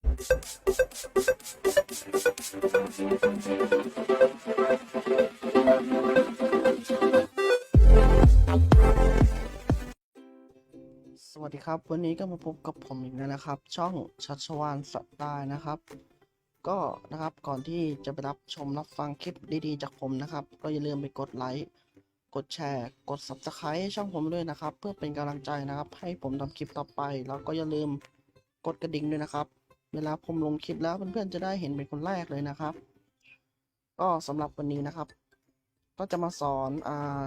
สวัสดีครับ วันนี้ก็มาพบกับผมอีกแล้วนะครับ ช่องชัชวานสัตว์ได้นะครับ ก็นะครับก่อนที่จะไปรับชมรับฟังคลิปดีๆ จากผมนะครับ ก็อย่าลืมไปกดไลค์กดแชร์ กด Subscribe ช่องผมด้วยนะครับ เพื่อเป็นกำลังใจนะครับ ให้ผมทำคลิปต่อไป แล้วก็อย่าลืมกดกระดิ่งด้วยนะครับ เวลาผมลงคลิปแล้วเพื่อนๆจะได้เห็นเป็นคนแรกเลยนะครับ ก็สำหรับวันนี้นะครับ ก็จะมาสอนอ่า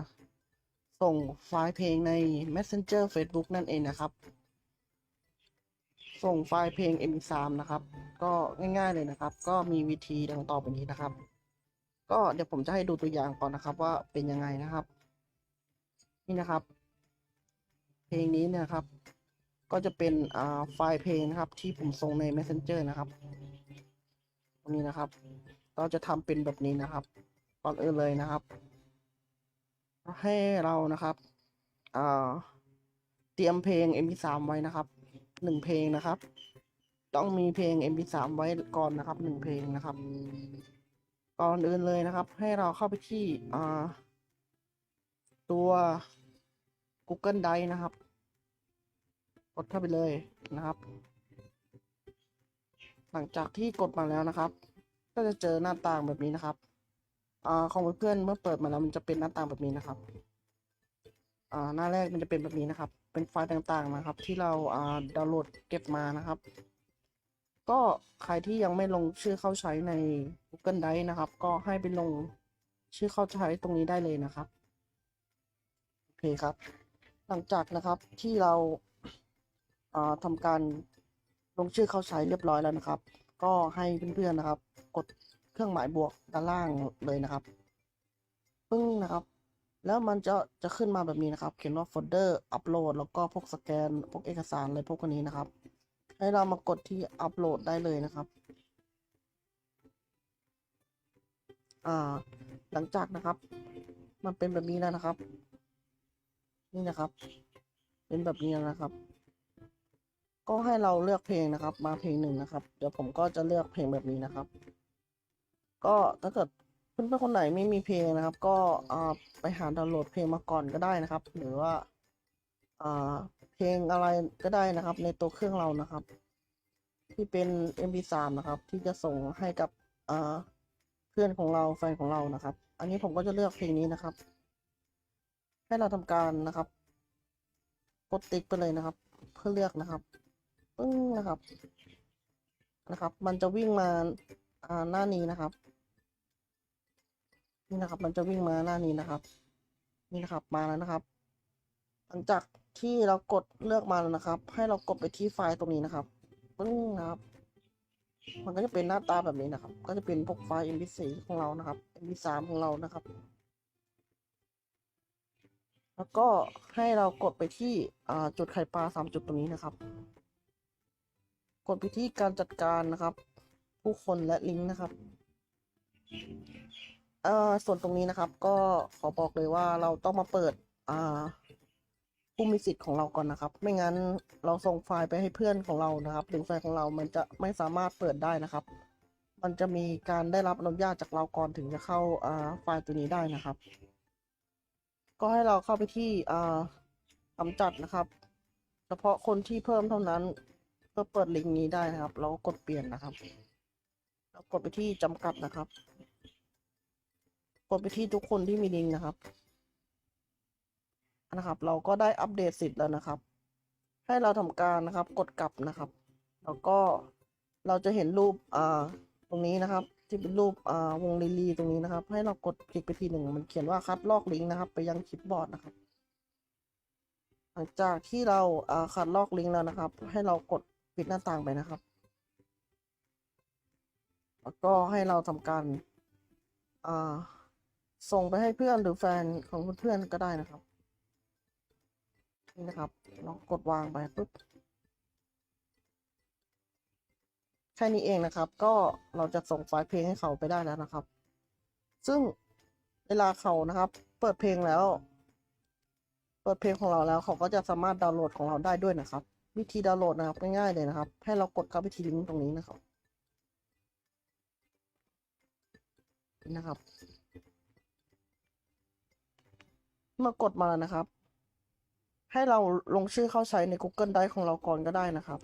ส่งไฟล์เพลงใน Messenger Facebook นั่นเองนะครับ ส่งไฟล์เพลง MP3 นะครับ ก็ง่ายๆเลยนะครับ ก็มีวิธีดังต่อไปนี้นะครับ ก็เดี๋ยวผมจะให้ดูตัวอย่างก่อนนะครับว่าเป็นยังไงนะครับ นี่นะครับ เพลงนี้เนยนะครับ ก็จะเป็นอ่าไฟล์เพลงนะครับที่ผมส่งใน Messenger นะครับ ตรงนี้นะครับ เราจะทำเป็นแบบนี้นะครับก่อนอื่นเลยนะครับ ให้เรานะครับอ่าเตรียมเพลง MP3 ไว้นะครับหนึ่งเพลงนะครับ ต้องมีเพลง MP3 ไว้ก่อนนะครับหนึ่งเพลงนะครับก่อนอื่นเลยนะครับ ให้เราเข้าไปที่อ่าตัว Google Drive นะครับ กดเข้าไปเลยนะครับ หลังจากที่กดมาแล้วนะครับ ก็จะเจอหน้าต่างแบบนี้นะครับอ่าของเพื่อนเมื่อเปิดมาแล้วมันจะเป็นหน้าต่างแบบนี้นะครับอ่าหน้าแรกมันจะเป็นแบบนี้นะครับ เป็นไฟล์ต่างๆนะครับ ที่เราอ่าดาวน์โหลดเก็บมานะครับ ก็ใครที่ยังไม่ลงชื่อเข้าใช้ใน Google Drive นะครับ ก็ให้ไปลงชื่อเข้าใช้ตรงนี้ได้เลยนะครับ โอเคครับ หลังจากนะครับที่เรา ทำการลงชื่อเข้าใช้เรียบร้อยแล้วนะครับ ก็ให้เพื่อนๆนะครับ กดเครื่องหมายบวกด้านล่างเลยนะครับปึ้งนะครับ แล้วมันจะจะขึ้นมาแบบนี้นะครับ เขียนว่าโฟลเดอร์อัปโหลดแล้วก็พวกสแกน พวกเอกสารอะไรพวกนี้นะครับ ให้เรามากดที่อัปโหลดได้เลยนะครับอ่าหลังจากนะครับ มันเป็นแบบนี้แล้วนะครับ นี่นะครับ เป็นแบบนี้แล้วนะครับ ก็ให้เราเลือกเพลงนะครับ มาเพลงหนึ่งนะครับ เดี๋ยวผมก็จะเลือกเพลงแบบนี้นะครับ ก็ถ้าเกิดเพื่อนๆคนไหนไม่มีเพลงนะครับ ก็ไปหาดาวน์โหลดเพลงมาก่อนก็ได้นะครับ หรือว่าเพลงอะไรก็ได้นะครับ ในตัวเครื่องเรานะครับ ที่เป็น MP3 นะครับ ที่จะส่งให้กับเพื่อนของเราแฟนของเรานะครับ อันนี้ผมก็จะเลือกเพลงนี้นะครับ ให้เราทำการนะครับกดติ๊กไปเลยนะครับ เพื่อเลือกนะครับ ปึ้งนะครับ นะครับ มันจะวิ่งมาอ่าหน้านี้นะครับ นี่นะครับ มันจะวิ่งมาหน้านี้นะครับ นี่นะครับมาแล้วนะครับ หลังจากที่เรากดเลือกมาแล้วนะครับ ให้เรากดไปที่ไฟล์ตรงนี้นะครับปึ้งนะครับ มันก็จะเป็นหน้าตาแบบนี้นะครับ ก็จะเป็นพวกไฟล์ mp4 ของเรานะครับ mp3 ของเรานะครับแล้วก็ให้เรากดไปที่อ่าจุดไข่ปลาสามจุดตรงนี้นะครับ ดไปที่การจัดการนะครับ ผู้คนและลิงก์นะครับเอ่อส่วนตรงนี้นะครับ ก็ขอบอกเลยว่าเราต้องมาเปิด อ่า ผู้มีสิทธิ์ของเราก่อนนะครับ ไม่งั้นเราส่งไฟล์ไปให้เพื่อนของเรานะครับหรือแฟนของเรามันจะไม่สามารถเปิดได้นะครับ มันจะมีการได้รับอนุญาตจากเราก่อนถึงจะเข้าอ่าไฟล์ตัวนี้ได้นะครับ ก็ให้เราเข้าไปที่อ่ากำจัดนะครับ เฉพาะคนที่เพิ่มเท่านั้น เพื่อเปิดลิงก์นี้ได้นะครับเราก็กดเปลี่ยนนะครับ แล้วกดไปที่จำกัดนะครับ กดไปที่ทุกคนที่มีลิงก์นะครับนะครับ เราก็ได้อัปเดตสิทธิ์แล้วนะครับ ให้เราทำการนะครับ กดกลับนะครับ แล้วก็เราจะเห็นรูปอ่าตรงนี้นะครับ ที่เป็นรูปอ่าวงลีลีตรงนี้นะครับ ให้เรากดคลิกไปทีหนึ่งมันเขียนว่าคัดลอกลิงก์นะครับ ไปยังคลิปบอร์ดนะครับ หลังจากที่เราอ่าคัดลอกลิงก์แล้วนะครับ ให้เรากด ปิดหน้าต่างไปนะครับ แล้วก็ให้เราทำการาส่งไปให้เพื่อนหรือแฟนของเพื่อนก็ได้นะครับ นี่นะครับเรากดวางไปปุ๊บแค่นี้เองนะครับ ก็เราจะส่งไฟล์เพลงให้เขาไปได้แล้วนะครับ ซึ่งเวลาเขานะครับ เปิดเพลงแล้ว เปิดเพลงของเราแล้วเขาก็จะสามารถดาวน์โหลดของเราได้ด้วยนะครับ วิธีดาวน์โหลดนะครับง่ายๆเลยนะครับ ให้เรากดเข้าไปที่ลิงก์ตรงนี้นะครับนะครับ เมื่อกดมาแล้วนะครับ ให้เราลงชื่อเข้าใช้ใน Google Drive ของเราก่อนก็ได้นะครับ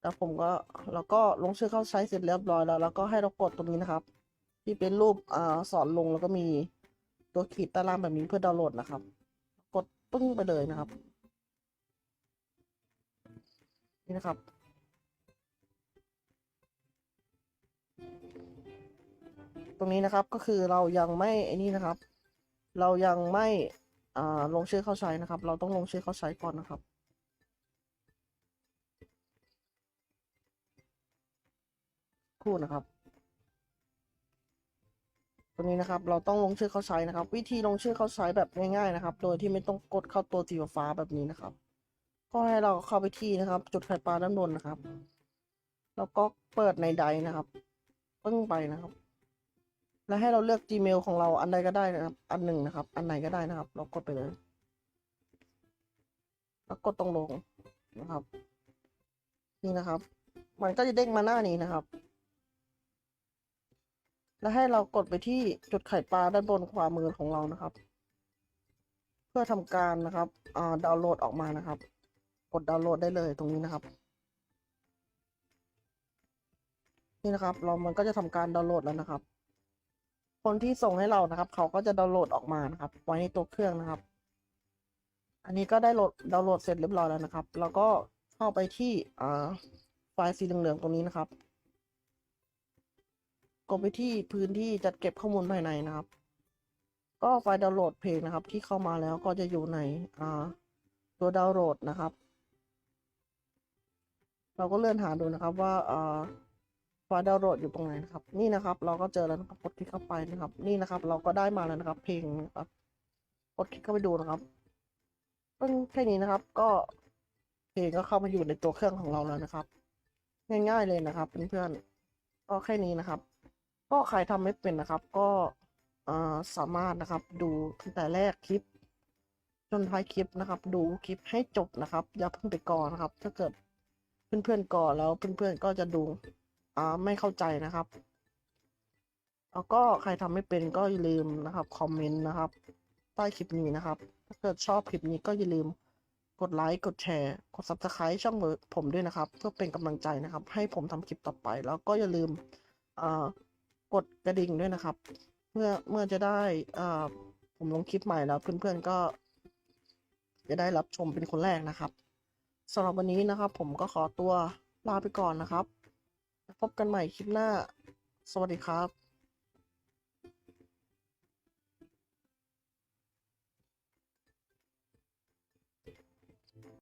แล้วผมก็เราก็ลงชื่อเข้าใช้เสร็จเรียบร้อยแล้ว แล้วก็ให้เรากดตรงนี้นะครับ ที่เป็นรูปอ่าสอนลงแล้วก็มีตัวขีดตารางแบบนี้เพื่อดาวน์โหลดนะครับ กดปึ้งไปเลยนะครับ นี่นะครับ ตรงนี้นะครับก็คือเรายังไม่ไอ้นี่นะครับ เรายังไม่อ่าลงชื่อเข้าใช้นะครับ เราต้องลงชื่อเข้าใช้ก่อนนะครับคู่นะครับตรงนี้นะครับ เราต้องลงชื่อเข้าใช้นะครับ วิธีลงชื่อเข้าใช้แบบง่ายๆนะครับ โดยที่ไม่ต้องกดเข้าตัวสีฟ้าแบบนี้นะครับ ก็ให้เราเข้าไปที่นะครับ จุดไข่ปลาด้านบนนะครับ แล้วก็เปิดในใดนะครับปึ้งไปนะครับ แล้วให้เราเลือก Gmail ของเราอันใดก็ได้นะครับ อันหนึ่งนะครับ อันไหนก็ได้นะครับ เรากดไปเลย แล้วกดตรงลงนะครับ นี่นะครับ มันก็จะเด้งมาหน้านี้นะครับ แล้วให้เรากดไปที่จุดไข่ปลาด้านบนขวามือของเรานะครับ เพื่อทำการนะครับอ่าดาวน์โหลดออกมานะครับ กดดาวน์โหลดได้เลยตรงนี้นะครับ นี่นะครับ เรามันก็จะทำการดาวน์โหลดแล้วนะครับ คนที่ส่งให้เรานะครับ เขาก็จะดาวน์โหลดออกมานะครับ ไว้ในตัวเครื่องนะครับ อันนี้ก็ได้โหลดดาวน์โหลดเสร็จเรียบร้อยแล้วนะครับ แล้วก็เข้าไปที่อ่าไฟล์สีเหลืองๆตรงนี้นะครับกดไปที่พื้นที่จัดเก็บข้อมูลภายในนะครับ ก็ไฟล์ดาวน์โหลดเพลงนะครับ ที่เข้ามาแล้วก็จะอยู่ในอ่าตัวดาวน์โหลดนะครับ เราก็เลื่อนหาดูนะครับว่าอ่าไฟล์ดาวน์โหลดอยู่ตรงไหนนะครับ นี่นะครับ เราก็เจอแล้วนะครับกดคลิกเข้าไปนะครับ นี่นะครับ เราก็ได้มาแล้วนะครับ เพลงนะครับกดคลิกเข้าไปดูนะครับเพิ่งแค่นี้นะครับ ก็เพลงก็เข้ามาอยู่ในตัวเครื่องของเราแล้วนะครับ ง่ายๆเลยนะครับเพื่อนๆก็แค่นี้นะครับ ก็ใครทำไม่เป็นนะครับ ก็สามารถนะครับ ดูตั้งแต่แรกคลิป จนท้ายคลิปนะครับ ดูคลิปให้จบนะครับ อย่าเพิ่งไปก่อนนะครับ ถ้าเกิด เพื่อนๆก่อนแล้วเพื่อนๆก็จะดูอ่าไม่เข้าใจนะครับแล้วก็ใครทำไม่เป็นก็อย่าลืมนะครับคอมเมนต์นะครับใต้คลิปนี้นะครับ ถ้าเกิดชอบคลิปนี้ก็อย่าลืมกดไลค์กดแชร์ กด subscribe ช่องผมด้วยนะครับ เพื่อเป็นกำลังใจนะครับ ให้ผมทำคลิปต่อไป แล้วก็อย่าลืมอ่ากดกระดิ่งด้วยนะครับ เมื่อเมื่อจะได้อ่าผมลงคลิปใหม่แล้วเพื่อนๆก็จะได้รับชมเป็นคนแรกนะครับ สำหรับวันนี้นะครับ ผมก็ขอตัวลาไปก่อนนะครับ พบกันใหม่คลิปหน้า สวัสดีครับ